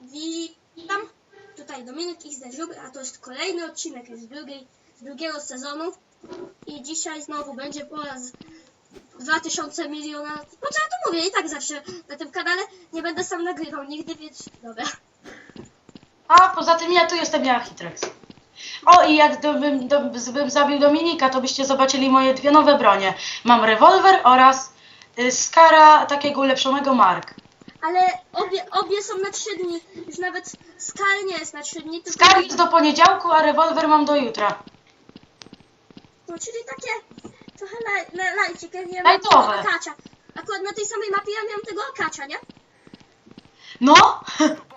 Witam, tutaj Dominik XD Żubr, a to jest kolejny odcinek z, drugiej, z drugiego sezonu i dzisiaj znowu będzie po raz 2000 miliona, po co ja to mówię, i tak zawsze na tym kanale nie będę sam nagrywał nigdy, więc dobra. A poza tym ja tu jestem ja, Hitrex. O i jak bym, do, bym zabił Dominika, to byście zobaczyli moje dwie nowe bronie. Mam rewolwer oraz y, skara takiego ulepszonego Mark. Ale obie, obie są na 3 dni, już nawet Skal nie jest na 3 dni, tylko... Skar jest do poniedziałku, a rewolwer mam do jutra. No, czyli takie trochę laj, laj, lajcik, jak ja miałem tego Lajtowe. akacza. Akurat na tej samej mapie ja miałem tego akacza, nie? No!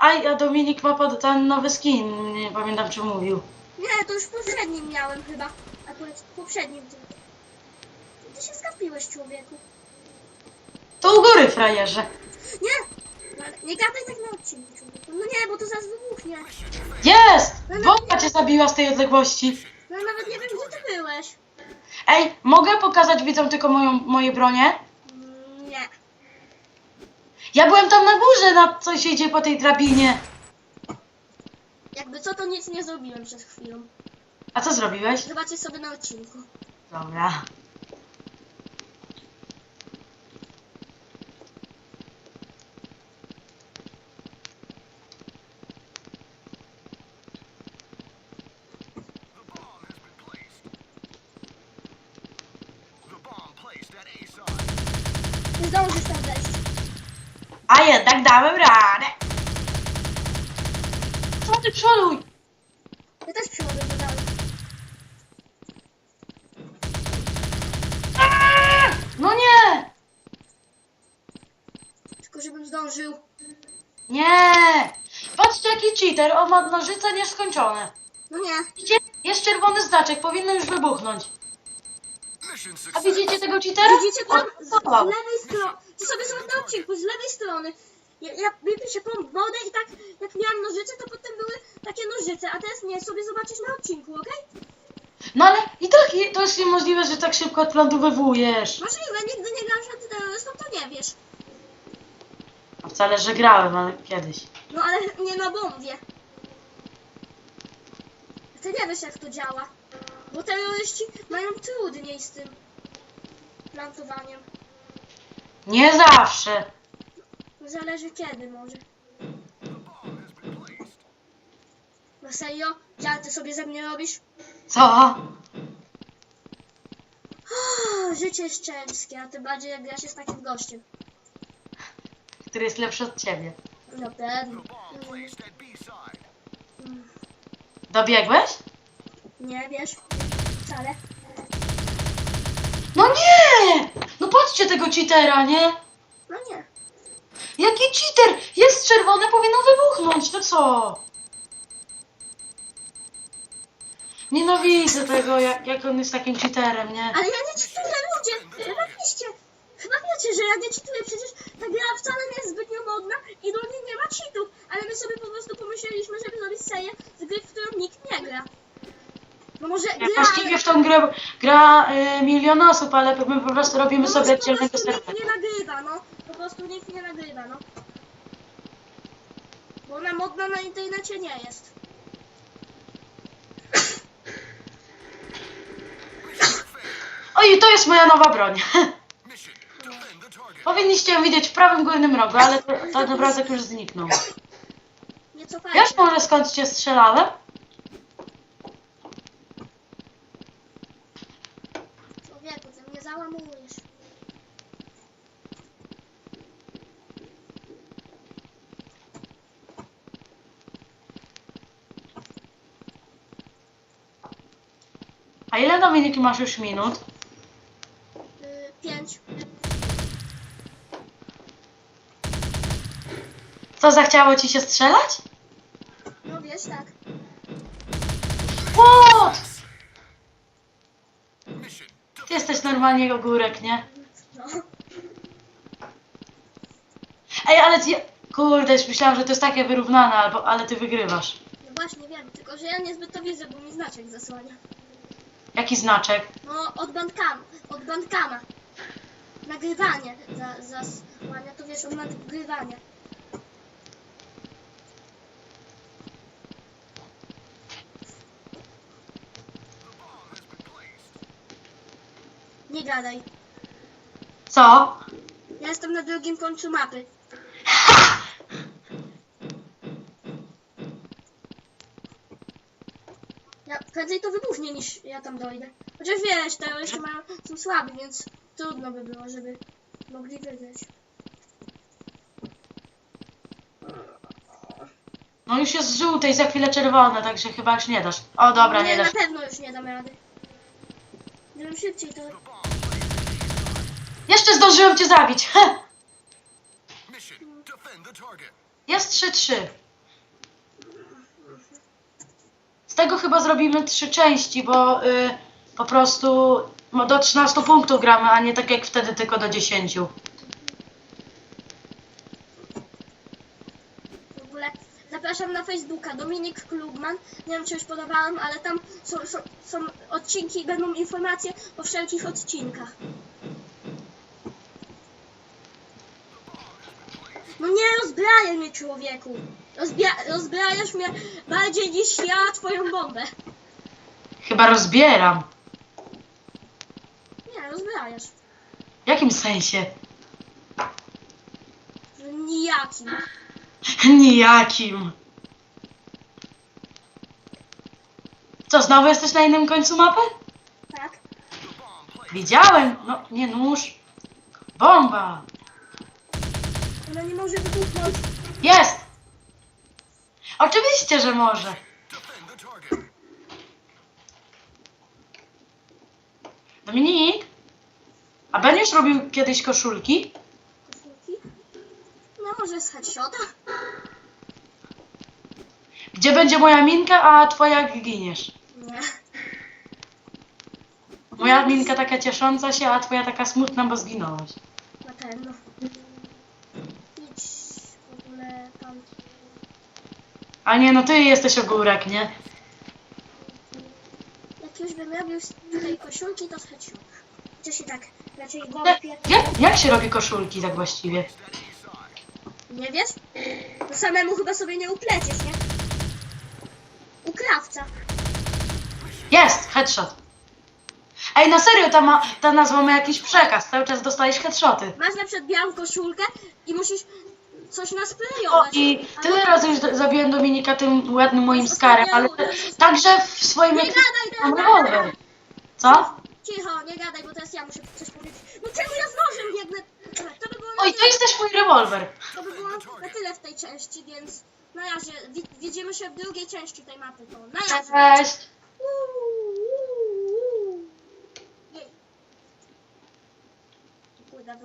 At A Dominik ma pod ten nowy skin, nie pamiętam czy mówił. Nie, to już w poprzednim miałem chyba. Akurat w poprzednim. Ty się skapiłeś, człowieku. To u góry, frajerze. Nie! No, nie gadaj tak na odcinku. No nie, bo to zaraz wybuchnie. Jest! Bomba cię zabiła z tej odległości. No nawet nie wiem, gdzie ty byłeś. Ej, mogę pokazać widzom tylko moją, moje bronie? Mm, Nie. Ja byłem tam na górze, na co się idzie po tej drabinie. Jakby co, to nic nie zrobiłem przed chwilą. A co zrobiłeś? Zobaczcie sobie na odcinku. Dobra. Tam wejść. A jednak dałem radę. Co ty przoluj? Ja też przychodzę do! No nie! Tylko żebym zdążył. Nie! Patrzcie jaki cheater, on ma nożyce nieskończone. No nie. Widzicie? Jest czerwony znaczek, powinno już wybuchnąć. A widzicie tego cheatera? Widzicie tam z, lewej strony, to sobie na odcinku, z lewej strony. Ja, ja biegłem się po wodę i tak jak miałam nożyce, to potem były takie nożyce, a teraz nie, sobie zobaczysz na odcinku, okej? No ale i tak je- to jest niemożliwe, że tak szybko odplądowywujesz. Możliwe, nigdy nie grałam na terrorystą, to nie wiesz. A wcale, że grałem, ale kiedyś. No ale nie na bombie. Ty nie wiesz jak to działa. Bo terroryści mają trudniej z tym plantowaniem. Nie zawsze. Zależy kiedy może. No serio? Żarty sobie ze mnie robisz? Co? Życie jest ciężkie, a tym bardziej jak gra się z takim gościem. Który jest lepszy od ciebie. No B side. Dobiegłeś? Nie wiesz? Wcale. No nie! No patrzcie tego cheatera, nie? No nie. Jaki cheater? Jest czerwone, powinno wybuchnąć, to co? Nienawidzę tego, jak, jak on jest takim cheaterem, nie? Ale ja nie czytuję ludzie! Chyba wiecie. Chyba wiecie, że ja nie czytuję, przecież ta gra wcale nie jest zbytnio modna i do niej nie ma cheatów. Ale my sobie po prostu pomyśleliśmy, żeby zrobić serię z gry, w którą nikt. No może Ja gra, właściwie w tą grę gra y, milion osób, ale my po prostu robimy no sobie oddzielnego serwera. nie nagrywa, no. Po prostu nikt nie nagrywa, no. Bo ona modna na internecie nie jest. Oj, to jest moja nowa broń. Powinniście ją widzieć w prawym górnym rogu, ale to, ten obrazek już zniknął. Nie cofajcie. Wiesz może skąd cię strzelałem? Człowieku, ty mnie załamujesz. A ile Dominiki masz już minut? Yy, pięć. Co, zachciało ci się strzelać? No wiesz, tak. What? Mission. Ty jesteś normalnie ogórek, nie? Ej, ale ty... Kurde, myślałam, że to jest takie wyrównane, albo, ale ty wygrywasz. No właśnie wiem, tylko że ja niezbyt to widzę, bo mi znaczek zasłania. Jaki znaczek? No od bandkama, od bandkama. Nagrywanie za, zasłania, to wiesz, od nagrywania. Gadaj. Co? Ja jestem na drugim końcu mapy. Ja prędzej to wybuchnie niż ja tam dojdę. Chociaż wiesz, terroryści mają, są słabi, więc trudno by było, żeby mogli wygrać. No już jest żółte i za chwilę czerwone, także chyba już nie dasz. O dobra, nie nie, dasz. na pewno już nie dam rady. Gdybym szybciej to... Jeszcze zdążyłem cię zabić. Heh. Jest 3-3. Z tego chyba zrobimy trzy części, bo y, po prostu do 13 punktów gramy, a nie tak jak wtedy tylko do 10. W ogóle zapraszam na Facebooka Dominik Klubman. Nie wiem, czy już podawałem, ale tam są, są, są odcinki, będą informacje o wszelkich odcinkach. No nie rozbrajaj mnie, człowieku. Rozbia rozbrajasz mnie bardziej niż ja twoją bombę. Chyba rozbieram. Nie, rozbrajasz. W jakim sensie? Nijakim. Nijakim. Co, znowu jesteś na innym końcu mapy? Tak? Widziałem. No, nie nóż. Bomba. Ona nie może wybuchnąć. Jest! Oczywiście, że może. Dominik? A będziesz robił kiedyś koszulki? Koszulki? No może z headshota? Gdzie będzie moja minka, a twoja giniesz? Moja minka taka ciesząca się, a twoja taka smutna, bo zginąłeś. Na pewno. Idź w ogóle tam. A nie, no ty jesteś ogórek, nie? Jak już bym robił z tej koszulki, to z headshota. Chociaż się tak raczej Jak, wątpię. jak, jak się robi koszulki tak właściwie? Nie wiesz? To samemu chyba sobie nie upleciesz, nie? U krawca. Jest! Headshot. Ej, na serio, ta, ma, ta nazwa ma jakiś przekaz. Cały czas dostajesz headshoty. Masz na przykład białą koszulkę i musisz coś O, i tyle no- razy już do- zabiłem Dominika tym ładnym moim skarem, ale także w swoim Nie gadaj, mam gadaj, rewolwer. Co? Cicho, nie gadaj, bo teraz ja muszę coś powiedzieć. No czemu ja z nożem biegnę? To by było na Oj, to jest też mój rewolwer. To by było na tyle w tej części, więc na razie wi- widzimy się w drugiej części tej mapy. To na razie. Cześć.